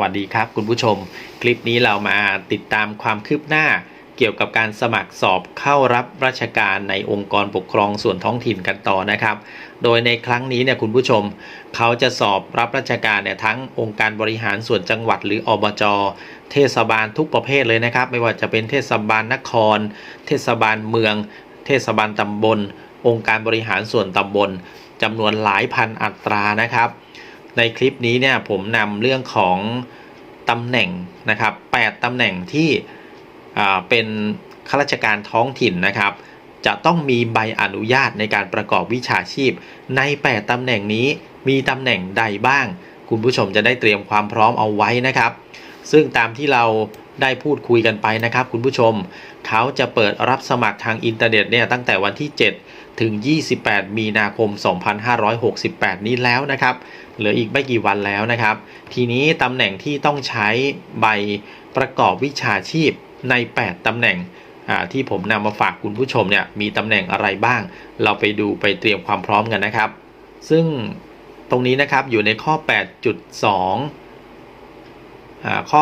วัสดีครับคุณผู้ชม คลิปนี้เรามาติดตามความคืบหน้า เกี่ยวกับการสมัครสอบเข้ารับราชการในองค์กรปกครองส่วนท้องถิ่นกันต่อนะครับ โดยในครั้งนี้เนี่ยคุณผู้ชม เขาจะสอบรับราชการเนี่ยทั้งองค์การบริหารส่วนจังหวัดหรืออบจเทศบาลทุกประเภทเลยนะครับ ไม่ว่าจะเป็นเทศบาลนคร เทศบาลเมือง เทศบาลตำบล องค์การบริหารส่วนตำบลจำนวนหลายพันอัตรานะครับ ในคลิปนี้เนี่ยผมนำเรื่องของตำแหน่งนะครับ8ตำแหน่งที่เป็นข้าราชการท้องถิ่นนะครับ จะต้องมีใบอนุญาตในการประกอบวิชาชีพ ใน 8ตำแหน่งนี้มีตำแหน่งใดบ้าง คุณผู้ชมจะได้เตรียมความพร้อมเอาไว้นะครับ ซึ่งตามที่เรา ได้พูดคุยกันไปนะครับคุณผู้ชม เขาจะเปิดรับสมัครทางอินเทอร์เน็ตเนี่ยตั้งแต่วันที่ 7 ถึง 28 มีนาคม 2568 นี้แล้วนะครับ เหลืออีกไม่กี่วันแล้วนะครับ ทีนี้ตำแหน่งที่ต้องใช้ใบประกอบวิชาชีพใน 8 ตำแหน่งที่ผมนำมาฝากคุณผู้ชมเนี่ยมีตำแหน่งอะไรบ้าง เราไปดูไปเตรียมความพร้อมกันนะครับ ซึ่งตรงนี้นะครับอยู่ในข้อ 8.2อ่า ข้อ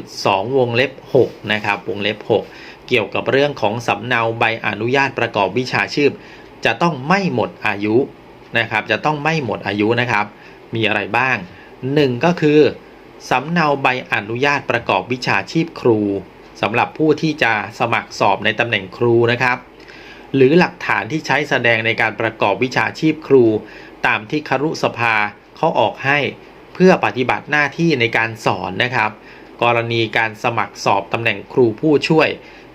8.2 วงเล็บ 6 นะครับ วงเล็บ 6 เกี่ยวกับเรื่องของสำเนาใบอนุญาตประกอบวิชาชีพ จะต้องไม่หมดอายุนะครับ จะต้องไม่หมดอายุนะครับ มีอะไรบ้าง 1 ก็คือสำเนาใบอนุญาตประกอบวิชาชีพครูสำหรับผู้ที่จะสมัครสอบในตำแหน่งครูนะครับ หรือหลักฐานที่ใช้แสดงในการประกอบวิชาชีพครู ตามที่ครุสภาเขาออกให้ เพื่อปฏิบัติหน้าที่ในการสอนนะครับ กรณีการสมัครสอบตำแหน่งครูผู้ช่วย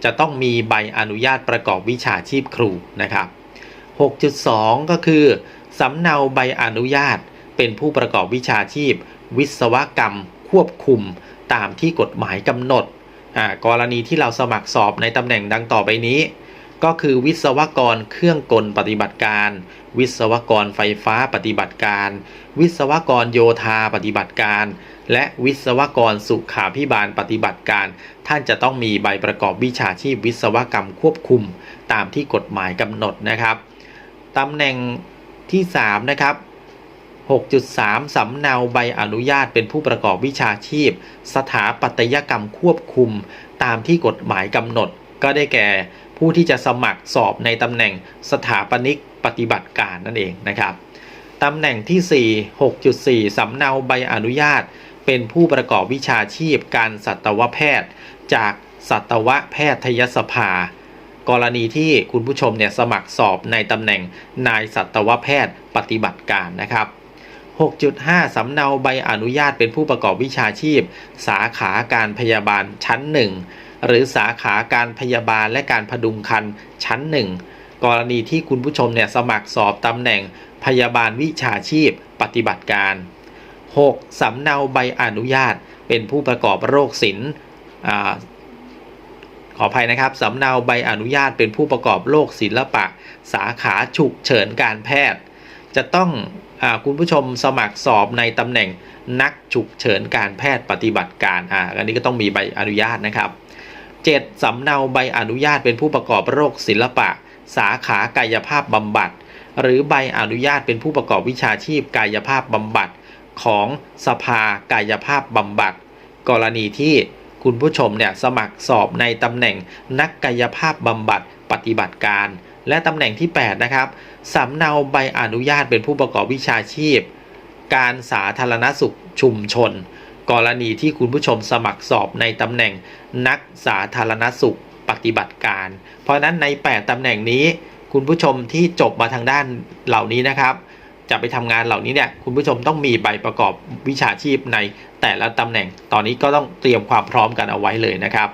จะต้องมีใบอนุญาตประกอบวิชาชีพครูนะครับ 6.2 ก็คือสำเนาใบอนุญาตเป็นผู้ประกอบวิชาชีพ วิศวกรรม ควบคุมตามที่กฎหมายกำหนด กรณีที่เราสมัครสอบในตำแหน่งดังต่อไปนี้ ก็คือวิศวกรเครื่องกลปฏิบัติการ วิศวกรไฟฟ้าปฏิบัติการ วิศวกรโยธาปฏิบัติการ และวิศวกรสุขาพิบาลปฏิบัติการ ท่านจะต้องมีใบประกอบวิชาชีพวิศวกรรมควบคุม ตามที่กฎหมายกำหนดนะครับตำแหน่งที่ 3 นะครับ 6.3 สำเนาใบอนุญาตเป็นผู้ประกอบวิชาชีพ สถาปัตยกรรมควบคุม ตามที่กฎหมายกำหนด ก็ได้แก่ผู้ที่จะสมัครสอบในตำแหน่งสถาปนิกปฏิบัติการนั่นเองนะครับตำแหน่งที่ 4 6.4 สำเนาใบอนุญาต เป็นผู้ประกอบวิชาชีพการสัตวแพทย์ จากสัตวแพทยสภา กรณีที่คุณผู้ชมเนี่ยสมัครสอบในตำแหน่งนายสัตวแพทย์ปฏิบัติการนะครับ 6.5 สำเนาใบอนุญาตเป็นผู้ประกอบวิชาชีพ สาขาการพยาบาลชั้น 1 หรือสาขาการพยาบาลและการพดุงครรภ์ชั้น 1 กรณีที่คุณผู้ชมเนี่ยสมัครสอบตำแหน่งพยาบาลวิชาชีพปฏิบัติการ 6. สำเนาใบอนุญาตเป็นผู้ประกอบโรคศิลป์ขออภัยนะครับสำเนาใบอนุญาตเป็นผู้ประกอบโรคศิลปะ สาขาฉุกเฉินการแพทย์ จะต้องอคุณผู้ชมสมัครสอบในตำแหน่งนักฉุกเฉินการแพทย์ปฏิบัติการอ่าอันนี้ก็ต้องมีใบอนุญาตนะครับ 7. สำเนาใบอนุญาตเป็นผู้ประกอบโรคศิลปะ สาขากายภาพบำบัด หรือใบอนุญาตเป็นผู้ประกอบวิชาชีพกายภาพบำบัด ของสภากายภาพบำบัด กรณีที่คุณผู้ชมเนี่ยสมัครสอบในตำแหน่งนักกายภาพบำบัดปฏิบัติการ และตำแหน่งที่ 8 นะครับสำเนาใบอนุญาตเป็นผู้ประกอบวิชาชีพ การสาธารณสุขชุมชน กรณีที่คุณผู้ชมสมัครสอบในตำแหน่งนักสาธารณสุขปฏิบัติการ เพราะนั้นใน 8ตำแหน่งนี้ คุณผู้ชมที่จบมาทางด้านเหล่านี้นะครับ จะไปทำงานเหล่านี้เนี่ยคุณผู้ชมต้องมีใบประกอบวิชาชีพในแต่ละตำแหน่ง ตอนนี้ก็ต้องเตรียมความพร้อมกันเอาไว้เลยนะครับ